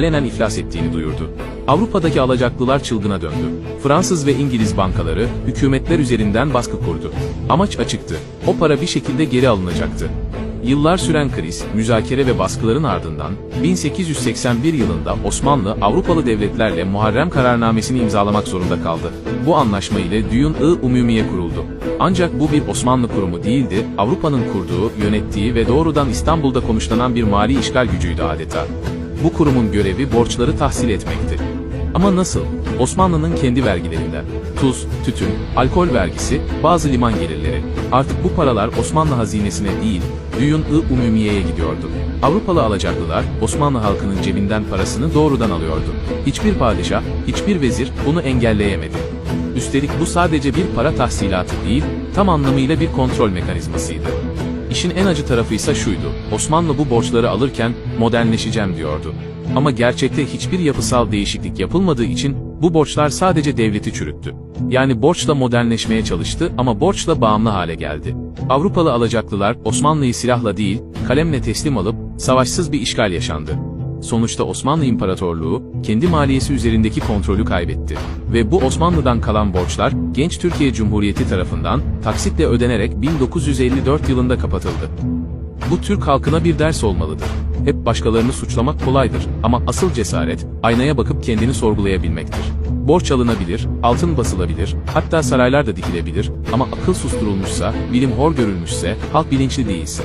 alenen iflas ettiğini duyurdu. Avrupa'daki alacaklılar çılgına döndü. Fransız ve İngiliz bankaları, hükümetler üzerinden baskı kurdu. Amaç açıktı. O para bir şekilde geri alınacaktı. Yıllar süren kriz, müzakere ve baskıların ardından 1881 yılında Osmanlı Avrupalı devletlerle Muharrem Kararnamesini imzalamak zorunda kaldı. Bu anlaşma ile Düyun-ı Umumiye kuruldu. Ancak bu bir Osmanlı kurumu değildi, Avrupa'nın kurduğu, yönettiği ve doğrudan İstanbul'da konuşlanan bir mali işgal gücüydü adeta. Bu kurumun görevi borçları tahsil etmekti. Ama nasıl? Osmanlı'nın kendi vergilerinden. Tuz, tütün, alkol vergisi, bazı liman gelirleri. Artık bu paralar Osmanlı hazinesine değil, Düyun-ı Umumiye'ye gidiyordu. Avrupalı alacaklılar, Osmanlı halkının cebinden parasını doğrudan alıyordu. Hiçbir padişah, hiçbir vezir bunu engelleyemedi. Üstelik bu sadece bir para tahsilatı değil, tam anlamıyla bir kontrol mekanizmasıydı. İşin en acı tarafı ise şuydu, Osmanlı bu borçları alırken modernleşeceğim diyordu. Ama gerçekte hiçbir yapısal değişiklik yapılmadığı için bu borçlar sadece devleti çürüttü. Yani borçla modernleşmeye çalıştı ama borçla bağımlı hale geldi. Avrupalı alacaklılar Osmanlı'yı silahla değil, kalemle teslim alıp savaşsız bir işgal yaşandı. Sonuçta Osmanlı İmparatorluğu, kendi maliyesi üzerindeki kontrolü kaybetti. Ve bu Osmanlı'dan kalan borçlar, genç Türkiye Cumhuriyeti tarafından taksitle ödenerek 1954 yılında kapatıldı. Bu Türk halkına bir ders olmalıdır. Hep başkalarını suçlamak kolaydır ama asıl cesaret, aynaya bakıp kendini sorgulayabilmektir. Borç alınabilir, altın basılabilir, hatta saraylar da dikilebilir ama akıl susturulmuşsa, bilim hor görülmüşse, halk bilinçli değilse.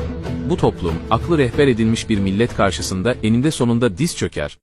Bu toplum, aklı rehber edilmiş bir millet karşısında eninde sonunda diz çöker.